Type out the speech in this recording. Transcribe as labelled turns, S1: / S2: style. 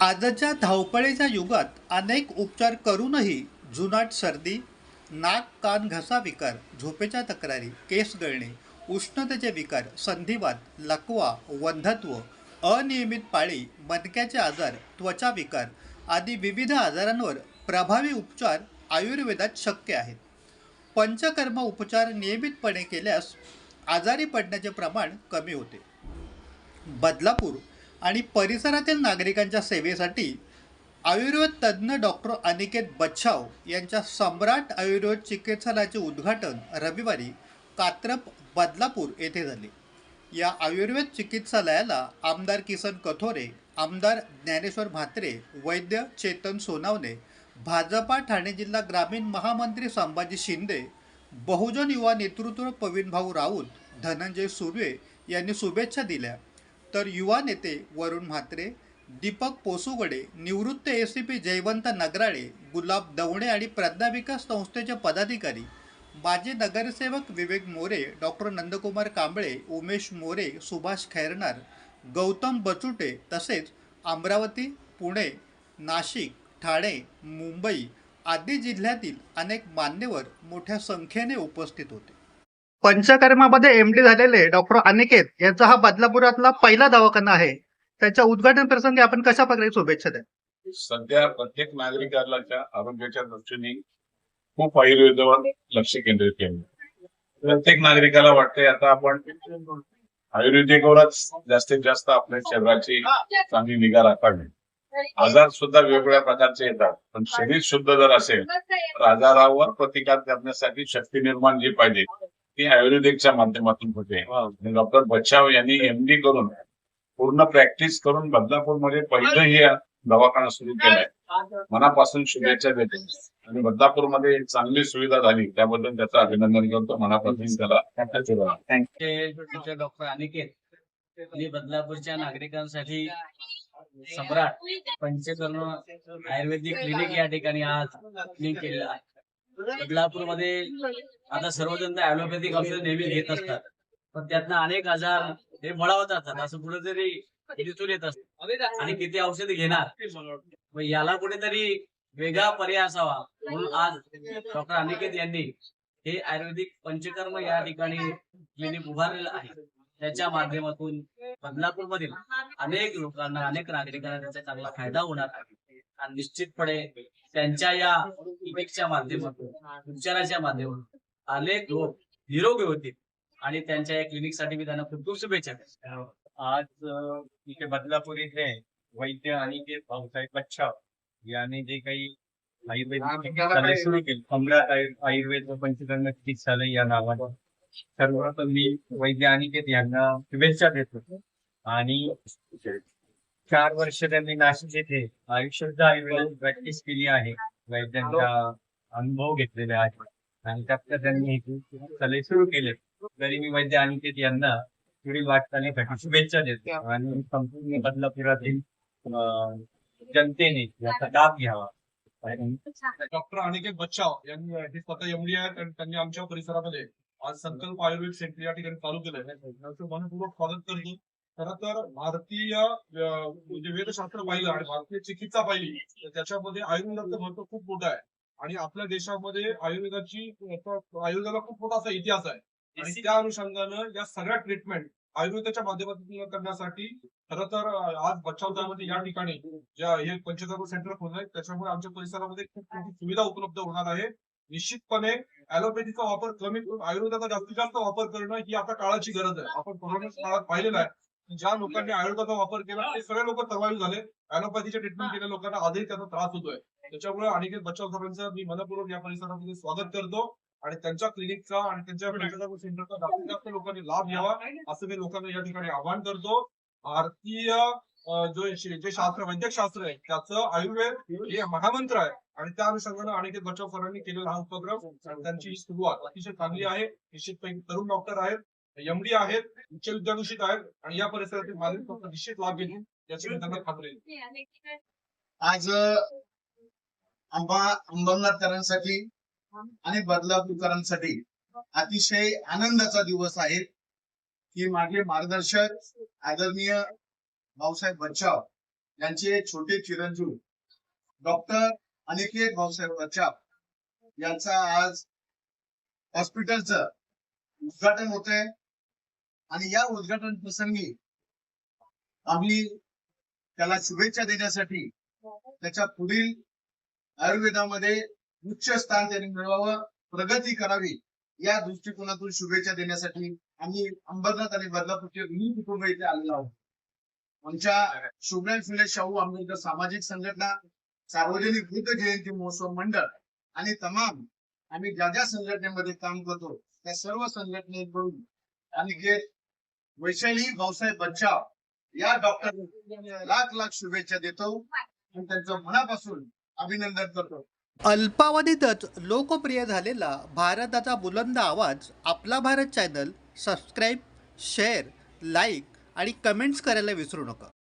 S1: आजच्या धावपळीच्या युगात अनेक उपचार करूनही जुनाट सर्दी नाक कान घसा विकार झोपेच्या तक्रारी केस गळणे उष्णतेचे विकार संधिवात लकवा वंधत्व अनियमित पाळी मणक्याचे आजार त्वचा विकार आदी विविध आजारांवर प्रभावी उपचार आयुर्वेदात शक्य आहेत. पंचकर्म उपचार नियमितपणे केल्यास आजारी पडण्याचे प्रमाण कमी होते. बदलापूर आणि परिसरातील नागरिकांच्या सेवेसाठी आयुर्वेद तज्ज्ञ डॉक्टर अनिकेत बच्छाव यांच्या सम्राट आयुर्वेद चिकित्सालयाचे उद्घाटन रविवारी कात्रप बदलापूर येथे झाले. या आयुर्वेद चिकित्सालयाला आमदार किसन कथोरे आमदार ज्ञानेश्वर म्हात्रे वैद्य चेतन सोनावणे भाजपा ठाणे जिल्हा ग्रामीण महामंत्री संभाजी शिंदे बहुजन युवा नेतृत्व प्रवीणभाऊ राऊत धनंजय सुर्वे यांनी शुभेच्छा दिल्या. तर युवा नेते वरुण म्हात्रे दीपक पोसुगडे निवृत्त A C P Jaywant Nagarale Gulab Davane आणि प्रज्ञा विकास संस्थेचे पदाधिकारी माजी नगरसेवक विवेक मोरे डॉक्टर नंदकुमार कांबळे उमेश मोरे सुभाष खैरनार गौतम बचुटे तसेच अमरावती पुणे नाशिक ठाणे मुंबई आदी जिल्ह्यातील अनेक मान्यवर मोठ्या संख्येने उपस्थित होते. पंचकर्मामध्ये एम डी झालेले डॉक्टर अनिकेत यांचा हा बदलापुरातला पहिला दवाखाना आहे. त्याच्या उद्घाटन प्रसंगी आपण कशा प्रकारे शुभेच्छा द्या
S2: सध्या प्रत्येक नागरिकाला आरोग्याच्या दृष्टीने खूप आयुर्वेदावर लक्ष केंद्रित केलं प्रत्येक नागरिकाला वाटतंय आता आपण आयुर्वेदिकवरच जास्तीत जास्त आपल्या शरीराची चांगली निगा राखावी. आजार सुद्धा वेगवेगळ्या प्रकारचे येतात. पण शरीर शुद्ध जर असेल तर आजारावर प्रतिकार करण्यासाठी शक्ती निर्माण जी पाहिजे ती आयुर्वेदिकच्या माध्यमातून होते. आणि डॉक्टर बच्चाव यांनी एमडी करून पूर्ण प्रॅक्टिस करून बदलापूरमध्ये पहिलं हे दवाखाना सुरू केलाय. मनापासून शुभेच्छा देतो. आणि बदलापूरमध्ये चांगली सुविधा झाली. त्याबद्दल त्याचं अभिनंदन करतो. मनापासून त्याला
S3: डॉक्टर अनिकेत आणि बदलापूरच्या नागरिकांसाठी सम्राट पंचकर्म आयुर्वेदिक क्लिनिक या ठिकाणी आज केलेलं आहे. बदलापूरमध्ये आता सर्वजण तर ऍलोपॅथिक औषध नेहमी घेत असतात. पण त्यातनं अनेक आजार हे बळावत असतात असं कुठेतरी दिसून येत असत. आणि किती औषध घेणार? मग याला कुठेतरी वेगळा पर्याय असावा. म्हणून आज डॉक्टर अनिकेत यांनी हे आयुर्वेदिक पंचकर्म या ठिकाणी क्लिनिक उभारलेलं आहे. त्याच्या माध्यमातून बदलापूर मधील अनेक लोकांना अनेक नागरिकांना त्याचा चांगला फायदा होणार आहे. आणि निश्चितपणे त्यांच्या या क्लिनिकच्या माध्यमातून उपचाराच्या माध्यमातून. अनेक लोक निरोगी होतील. आणि त्यांच्या या क्लिनिकसाठी मी त्यांना खूप खूप शुभेच्छा.
S4: आज इथे बदलापूर इथे वैद्य आणि ते भाऊसाहेब बच्छाव यांनी जे काही आयुर्वेद चिकित्सालय सुरू केले सम्राट आयु- आयुर्वेद व पंचकर्म चिकित्सालय या नावाने. सर्वप्रथम मी वैद्य अनिकेत यांना शुभेच्छा देतो. आणि चार वर्ष त्यांनी नाशिक येथे आयुष्ययुद्ध आयुर्वेद प्रॅक्टिस केली आहे. वैद्यांचा अनुभव घेतलेले आहे. आणि त्यात त्यांनी हे चिकित्सालय सुरू केले? तरी मी वैद्य अनिकेत यांना पुढील वाटचालीसाठी शुभेच्छा देतो. आणि संपूर्ण बदलापुरातील जनतेने याचा लाभ घ्यावा. आणि
S5: डॉक्टर अनिकेत बच्चाव यांनी हे स्वतः एमडी आहेत आणि त्यांनी आमच्या परिसरामध्ये आज संकल्प आयुर्वेद सेंटर या ठिकाणी चालू केलंय. मनपूर्वक स्वागत करतो. खरं तर भारतीय अं, जे वेदशास्त्र पाहिलं आणि भारतीय चिकित्सा पाहिली तर त्याच्यामध्ये आयुर्वेदाचं महत्त्व खूप मोठं आहे. आणि आपल्या देशामध्ये आयुर्वेदाची आयुर्वेदाला खूप मोठा असा इतिहास आहे. आणि त्या अनुषंगानं या सगळ्या ट्रीटमेंट आयुर्वेदाच्या माध्यमातून करण्यासाठी खरं तर आज बचाव या ठिकाणी ज्या हे पंचकर्म सेंटर खोललंय त्याच्यामुळे आमच्या परिसरामध्ये खूप मोठी सुविधा उपलब्ध होणार आहे. निश्चितपणे अॅलोपॅथीचा वापर कमी करून आयुर्वेदाचा जास्तीत जास्त वापर करणं ही आता काळाची गरज आहे. आपण कोरोनाच्या काळात पाहिलेलं आहे. ज्या लोकांनी आयुर्वेदाचा वापर केला ते सगळे लोक सर्वाईव्ह झाले. अॅलोपॅथीचे ट्रीटमेंट केलेल्या लोकांना आजही त्याचा त्रास होतोय. त्याच्यामुळे अनिकेत बच्चाव सरांचं मी मनपूर्वक या परिसरामध्ये स्वागत करतो. आणि त्यांच्या क्लिनिकचा आणि त्यांच्या सेंटरचा जास्तीत जास्त लोकांनी लाभ घ्यावा असं मी लोकांना या ठिकाणी आवाहन करतो. भारतीय जो जे शास्त्र वैद्यक शास्त्र आहे त्याचं आयुर्वेद हे महामंत्र आहे. आणि त्या अनुषंगानं अनेक बचाव सरांनी केलेला हा उपक्रम त्यांची सुरुवात अतिशय चांगली आहे. निश्चितपैकी तरुण डॉक्टर आहेत. एमडी आहेत उच्च विद्याभूषित आहेत आणि या परिसरातील नागरिक निश्चित लाभ घेतील याची मी त्यांना खात्री आहे.
S6: आज आंबा अंबरनाथकरांसाठी आणि बदलापूरकरांसाठी अतिशय आनंदाचा दिवस आहे. की माझे मार्गदर्शक आदरणीय भाऊसाहेब बच्चाव यांचे छोटे चिरंजीव डॉक्टर अनिकेत भाऊसाहेब बच्चाव यांचा आज हॉस्पिटलचं उद्घाटन होत आहे आणि या उद्घाटन प्रसंगी आम्ही त्याला शुभेच्छा देण्यासाठी त्याच्या पुढील आयुर्वेदामध्ये उच्च स्थान त्यांनी मिळवावं प्रगती करावी या दृष्टिकोनातून शुभेच्छा देण्यासाठी आम्ही अंबरनाथ आणि बदलापूरचे दोन्ही कुटुंब इथे आलेलो आहोत. आमच्या शुभ्राज फुले शाहू आंबेडकर सामाजिक संघटना सार्वजनिक बुद्ध जयंती महोत्सव मंडळ आणि तमाम आम्ही ज्या ज्या संघटनेमध्ये काम करतो त्या सर्व संघटनेकडून अनिकेत वैशाली भाऊसाहेब बच्चाव या डॉक्टर लाख लाख शुभेच्छा देतो आणि त्यांचं मनापासून अभिनंदन करतो.
S1: अल्पावधीतच लोकप्रिय झालेला भारताचा बुलंद आवाज Aapla Bharat channel subscribe share like आणि कमेंट्स करायला विसरू नका.